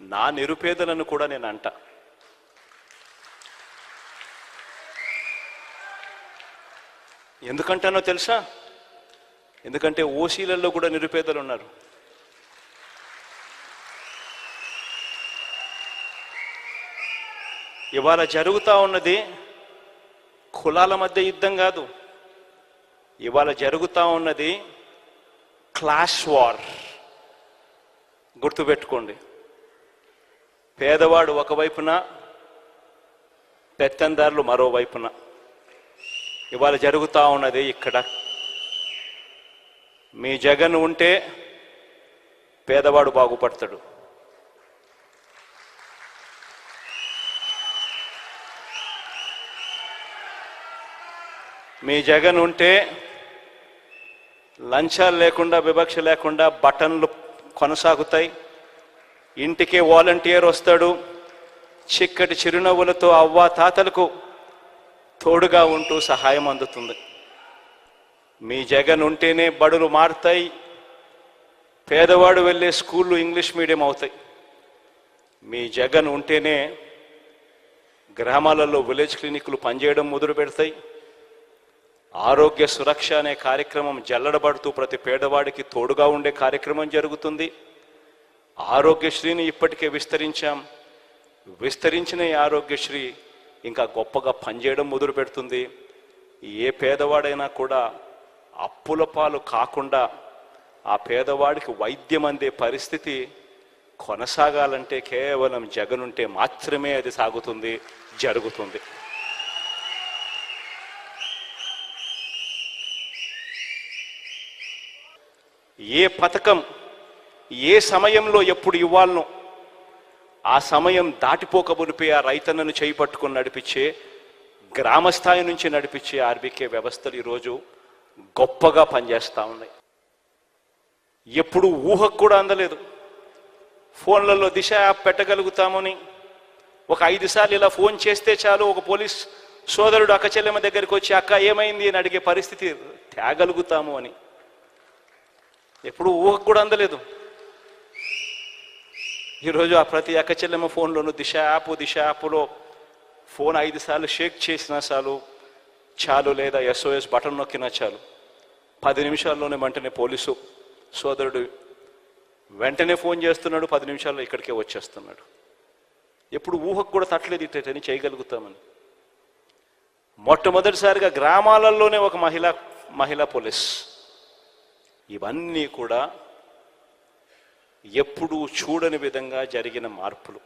నా నిరుపేదలను కూడా నేను అంట. ఎందుకంటానో తెలుసా? ఎందుకంటే ఓసీలలో కూడా నిరుపేదలు ఉన్నారు ఇవాళ జరుగుతూ ఉన్నది కులాల మధ్య యుద్ధం కాదు. ఇవాళ జరుగుతూ ఉన్నది క్లాష్ వార్. గుర్తుపెట్టుకోండి. పేదవాడు ఒకవైపున పెత్తందారులు మరోవైపున. ఇవాళ జరుగుతూ ఉన్నది ఇక్కడ. మీ జగన్ ఉంటే పేదవాడు బాగుపడతాడు. మీ జగన్ ఉంటే లంచాలు లేకుండా వివక్ష లేకుండా బటన్లు కొనసాగుతాయి. ఇంటికే వాలంటీర్ వస్తాడు. చిక్కటి చిరునవ్వులతో అవ్వ తాతలకు తోడుగా ఉంటూ సహాయం అందుతుంది. మీ జగన్ ఉంటేనే బడులు మారుతాయి. పేదవాడు వెళ్ళే స్కూళ్ళు ఇంగ్లీష్ మీడియం అవుతాయి. మీ జగన్ ఉంటేనే గ్రామాలలో విలేజ్ క్లినిక్లు పనిచేయడం మొదలు పెడతాయి. ఆరోగ్య సురక్ష అనే కార్యక్రమం జల్లడబడుతూ ప్రతి పేదవాడికి తోడుగా ఉండే కార్యక్రమం జరుగుతుంది. ఆరోగ్యశ్రీని ఇప్పటికే విస్తరించాం. విస్తరించిన ఈ ఆరోగ్యశ్రీ ఇంకా గొప్పగా పనిచేయడం మొదలు పెడుతుంది ఏ పేదవాడైనా కూడా అప్పుల పాలు కాకుండా ఆ పేదవాడికి వైద్యం అందే పరిస్థితి కొనసాగాలంటే కేవలం జగనుంటే మాత్రమే అది సాగుతుంది జరుగుతుంది. ఏ పథకం ఏ సమయంలో ఎప్పుడు ఇవ్వాలనో ఆ సమయం దాటిపోక ఆ రైతన్నను చేయి పట్టుకొని నడిపించే గ్రామస్థాయి నుంచి నడిపించే ఆర్బీకే వ్యవస్థలు ఈరోజు గొప్పగా పనిచేస్తూ ఉన్నాయి. ఎప్పుడు ఊహకు కూడా అందలేదు. ఫోన్లలో దిశ యాప్ పెట్టగలుగుతామని ఒక ఐదు సార్లు ఇలా ఫోన్ చేస్తే చాలు ఒక పోలీస్ సోదరుడు అక్క చెల్లెమ్మ దగ్గరికి వచ్చి అక్క ఏమైంది? అని అడిగే పరిస్థితి తేగలుగుతాము అని. ఎప్పుడు ఊహకు కూడా అందలేదు. ఈరోజు ఆ ప్రతి అక్క చెల్లెమ్మ ఫోన్లోనూ దిశ యాప్ దిశ యాప్లో ఫోన్ ఐదు సార్లు షేక్ చేసినా చాలు చాలు లేదా ఎస్ఓఎస్ బటన్ నొక్కినా చాలు. పది నిమిషాల్లోనే వెంటనే పోలీసు సోదరుడు వెంటనే ఫోన్ చేస్తున్నాడు పది నిమిషాల్లో ఇక్కడికే వచ్చేస్తున్నాడు. ఎప్పుడు ఊహకు కూడా తట్టలేదు ఇట్టని చేయగలుగుతామని. మొట్టమొదటిసారిగా గ్రామాలలోనే ఒక మహిళా మహిళా పోలీస్. ఇవన్నీ కూడా ఎప్పుడూ చూడని విధంగా జరిగిన మార్పులు.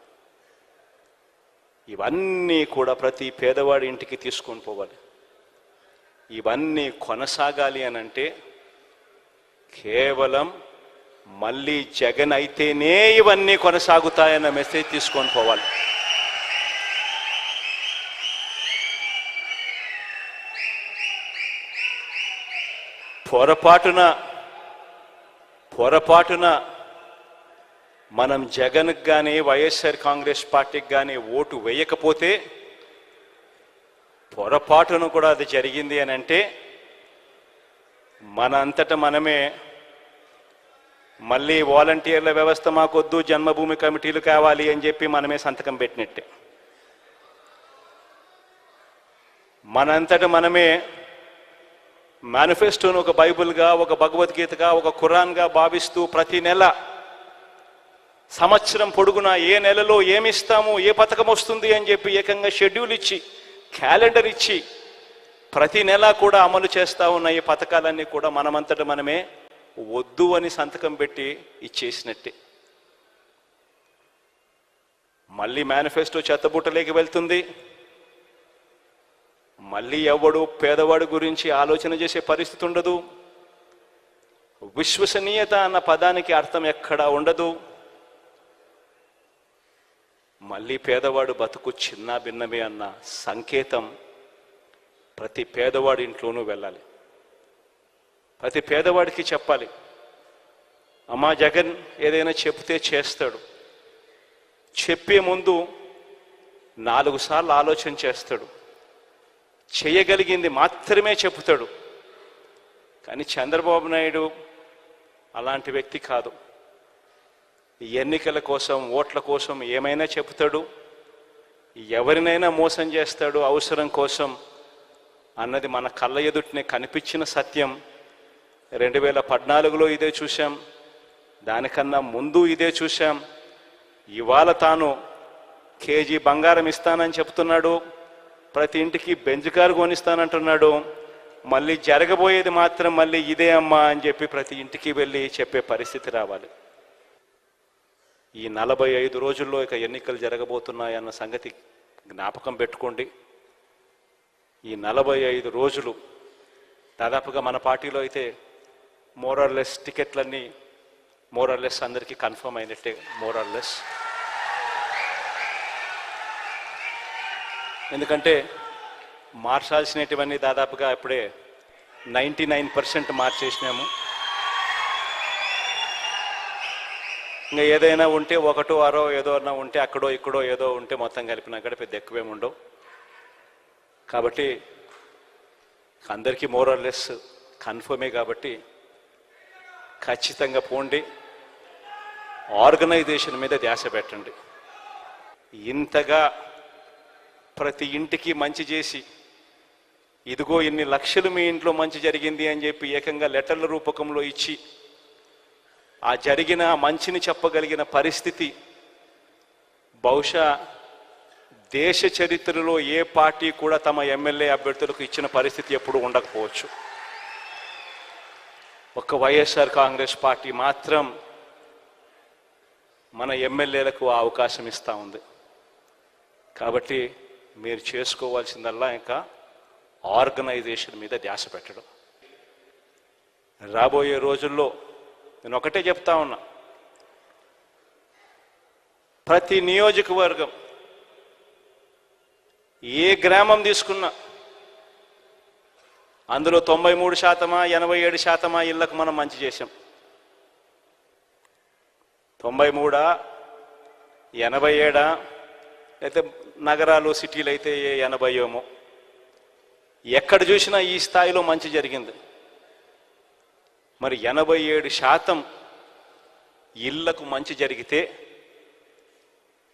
ఇవన్నీ కూడా ప్రతి పేదవాడి ఇంటికి తీసుకొని పోవాలి. ఇవన్నీ కొనసాగాలి అని అంటే కేవలం మళ్ళీ జగన్ అయితేనే ఇవన్నీ కొనసాగుతాయన్న మెసేజ్ తీసుకొని పోవాలి. పొరపాటున పొరపాటున మనం జగన్కి కానీ వైఎస్ఆర్ కాంగ్రెస్ పార్టీకి కానీ ఓటు వేయకపోతే పొరపాటున కూడా అది జరిగింది అని అంటే మన అంతట మనమే మళ్ళీ వాలంటీర్ల వ్యవస్థ మాకొద్దు జన్మభూమి కమిటీలు కావాలి అని చెప్పి మనమే సంతకం పెట్టినట్టే. మనంతట మనమే మేనిఫెస్టోను ఒక బైబిల్గా ఒక భగవద్గీతగా ఒక ఖురాన్గా భావిస్తూ ప్రతి నెల సంవత్సరం పొడుగునా ఏ నెలలో ఏమిస్తాము ఏ పథకం వస్తుంది అని చెప్పి ఏకంగా షెడ్యూల్ ఇచ్చి క్యాలెండర్ ఇచ్చి ప్రతి నెల కూడా అమలు చేస్తూ ఉన్న ఈ పథకాలన్నీ కూడా మనమంతట మనమే వద్దు అని సంతకం పెట్టి ఇచ్చేసినట్టే. మళ్ళీ మేనిఫెస్టో చెత్తబుట్టలేకి వెళ్తుంది. మళ్ళీ ఎవడు పేదవాడు గురించి ఆలోచన చేసే పరిస్థితి ఉండదు. విశ్వసనీయత అన్న పదానికి అర్థం ఎక్కడా ఉండదు. మళ్ళీ పేదవాడు బతుకు చిన్న భిన్నమే అన్న సంకేతం ప్రతి పేదవాడి ఇంట్లోనూ వెళ్ళాలి. ప్రతి పేదవాడికి చెప్పాలి అమ్మా జగన్ ఏదైనా చెప్తే చేస్తాడు. చెప్పే ముందు నాలుగు సార్లు ఆలోచన చేస్తాడు. చేయగలిగింది మాత్రమే చెబుతాడు. కానీ చంద్రబాబు నాయుడు అలాంటి వ్యక్తి కాదు. ఎన్నికల కోసం ఓట్ల కోసం ఏమైనా చెబుతాడు? ఎవరినైనా మోసం చేస్తాడు అవసరం కోసం అన్నది మన కళ్ళ ఎదుటినే కనిపించిన సత్యం. రెండు వేల పద్నాలుగులో ఇదే చూశాం. దానికన్నా ముందు ఇదే చూశాం. ఇవాళ తాను కేజీ బంగారం ఇస్తానని చెప్తున్నాడు ప్రతి ఇంటికి బెంజ్ కారు కొనిస్తానంటున్నాడు. మళ్ళీ జరగబోయేది మాత్రం మళ్ళీ ఇదే అమ్మా అని చెప్పి ప్రతి ఇంటికి వెళ్ళి చెప్పే పరిస్థితి రావాలి. ఈ నలభై ఐదు రోజుల్లో ఇక ఎన్నికలు జరగబోతున్నాయన్న సంగతి జ్ఞాపకం పెట్టుకోండి. ఈ నలభై ఐదు రోజులు దాదాపుగా మన పార్టీలో అయితే మోరార్లెస్ టికెట్లన్నీ మోరార్లెస్ అందరికీ కన్ఫర్మ్ అయినట్టే మోరార్లెస్ ఎందుకంటే మార్చాల్సినటువన్నీ దాదాపుగా ఇప్పుడే నైంటీ నైన్ పర్సెంట్ మార్చేసినాము. ఇంకా ఏదైనా ఉంటే ఒకటో ఆరో ఏదో అన్నా ఉంటే అక్కడో ఇక్కడో ఏదో ఉంటే మొత్తం కలిపినా కూడా పెద్ద ఎక్కువేమి ఉండవు. కాబట్టి అందరికీ మోరల్లెస్ కన్ఫర్మే కాబట్టి ఖచ్చితంగా పోండి. ఆర్గనైజేషన్ మీద ధ్యాస పెట్టండి. ఇంతగా ప్రతి ఇంటికి మంచి చేసి ఇదిగో ఇన్ని లక్షలు మీ ఇంట్లో మంచి జరిగింది అని చెప్పి ఏకంగా లెటర్ల రూపకంలో ఇచ్చి ఆ జరిగిన మంచిని చెప్పగలిగిన పరిస్థితి. బహుశా దేశ చరిత్రలో ఏ పార్టీ కూడా తమ ఎమ్మెల్యే అభ్యర్థులకు ఇచ్చిన పరిస్థితి ఎప్పుడు ఉండకపోవచ్చు. ఒక్క వైఎస్ఆర్ కాంగ్రెస్ పార్టీ మాత్రం మన ఎమ్మెల్యేలకు ఆ అవకాశం ఇస్తూ ఉంది. కాబట్టి మీరు చేసుకోవాల్సిందల్లా ఇంకా ఆర్గనైజేషన్ మీద ధ్యాస పెట్టడం. రాబోయే రోజుల్లో నేను ఒకటే చెప్తా ఉన్నా. ప్రతి నియోజకవర్గం ఏ గ్రామం తీసుకున్నా అందులో తొంభై మూడు శాతమా ఎనభై ఏడు శాతమా ఇళ్ళకు మనం మంచి చేసాం తొంభై మూడా ఎనభై ఏడా అయితే నగరాలు సిటీలు అయితే ఏ ఎనభై ఏమో ఎక్కడ చూసినా ఈ స్థాయిలో మంచి జరిగింది. మరి ఎనభై ఏడు శాతం ఇళ్ళకు మంచి జరిగితే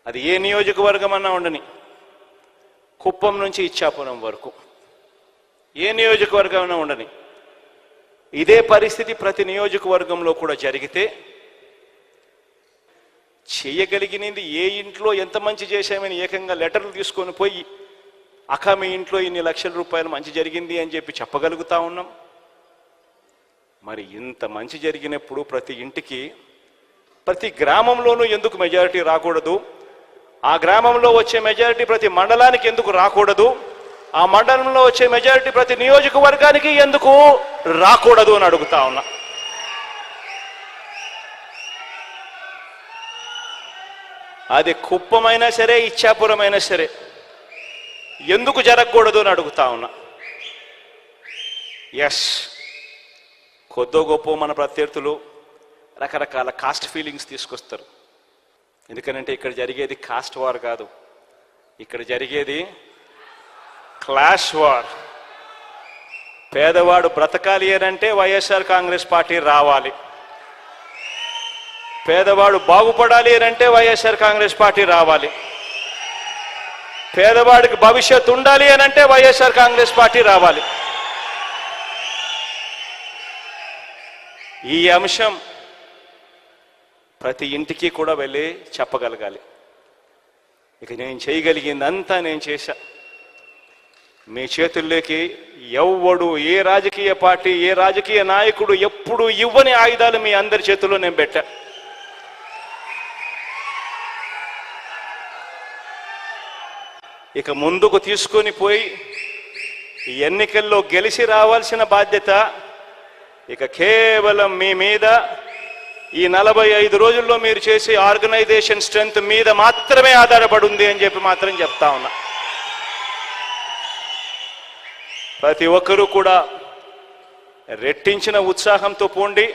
అది ఏ నియోజకవర్గం అన్నా ఉండని కుప్పం నుంచి ఇచ్చాపురం వరకు. ఏ నియోజకవర్గం ఉండని. ఇదే పరిస్థితి ప్రతి నియోజకవర్గంలో కూడా జరిగితే చేయగలిగినది ఏ ఇంట్లో ఎంత మంచి చేశామని ఏకంగా లెటర్లు తీసుకొని పోయి అక్క మీ ఇంట్లో ఇన్ని లక్షల రూపాయలు మంచి జరిగింది అని చెప్పి చెప్పగలుగుతా ఉన్నాం. మరి ఇంత మంచి జరిగినప్పుడు ప్రతి ఇంటికి ప్రతి గ్రామంలోనూ ఎందుకు మెజారిటీ రాకూడదు? ఆ గ్రామంలో వచ్చే మెజారిటీ ప్రతి మండలానికి ఎందుకు రాకూడదు? ఆ మండలంలో వచ్చే మెజారిటీ ప్రతి నియోజకవర్గానికి ఎందుకు రాకూడదు అని అడుగుతా ఉన్నా. అది కుప్పమైనా సరే ఇచ్చాపురమైనా సరే ఎందుకు జరగకూడదు అని అడుగుతా ఉన్నా. ఎస్ కొద్దో గొప్ప మన ప్రత్యర్థులు రకరకాల కాస్ట్ ఫీలింగ్స్ తీసుకొస్తారు. ఎందుకనంటే ఇక్కడ జరిగేది కాస్ట్ వార్ కాదు. ఇక్కడ జరిగేది క్లాష్ వార్ పేదవాడు బ్రతకాలి అనంటే వైఎస్ఆర్ కాంగ్రెస్ పార్టీ రావాలి. పేదవాడు బాగుపడాలి అనంటే వైఎస్ఆర్ కాంగ్రెస్ పార్టీ రావాలి. పేదవాడికి భవిష్యత్తు ఉండాలి అనంటే వైఎస్ఆర్ కాంగ్రెస్ పార్టీ రావాలి. ఈ అంశం ప్రతి ఇంటికి కూడా వెళ్ళి చెప్పగలగాలి. ఇక నేను చేయగలిగిందంతా నేను చేశా. మీ చేతుల్లోకి ఎవ్వడు ఏ రాజకీయ పార్టీ ఏ రాజకీయ నాయకుడు ఎప్పుడు ఇవ్వని ఆయుధాలు మీ అందరి చేతుల్లో నేను పెట్టా. ఇక ముందుకు తీసుకొని పోయి ఎన్నికల్లో గెలిచి రావాల్సిన బాధ్యత ఇక కేవలం మీ మీద ఈ నలభై ఐదు రోజుల్లో మీరు చేసే ఆర్గనైజేషన్ స్ట్రెంగ్త్ మీద మాత్రమే ఆధారపడి ఉంది అని చెప్పి మాత్రం చెప్తా ఉన్నా. ప్రతి ఒక్కరూ కూడా రెట్టించిన ఉత్సాహంతో పోండి.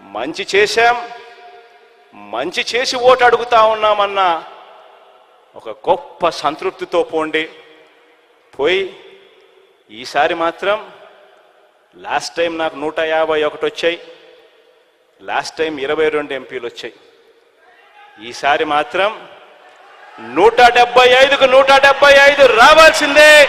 మంచి చేశాం. మంచి చేసి ఓటు అడుగుతా ఉన్నామన్న ఒక గొప్ప సంతృప్తితో పోండి. పోయి ఈసారి మాత్రం లాస్ట్ టైం నాకు నూట యాభై ఒకటి వచ్చాయి. లాస్ట్ టైం ఇరవై రెండు ఎంపీలు వచ్చాయి. ఈసారి మాత్రం నూట డెబ్బై ఐదుకు నూట డెబ్బై ఐదు రావాల్సిందే.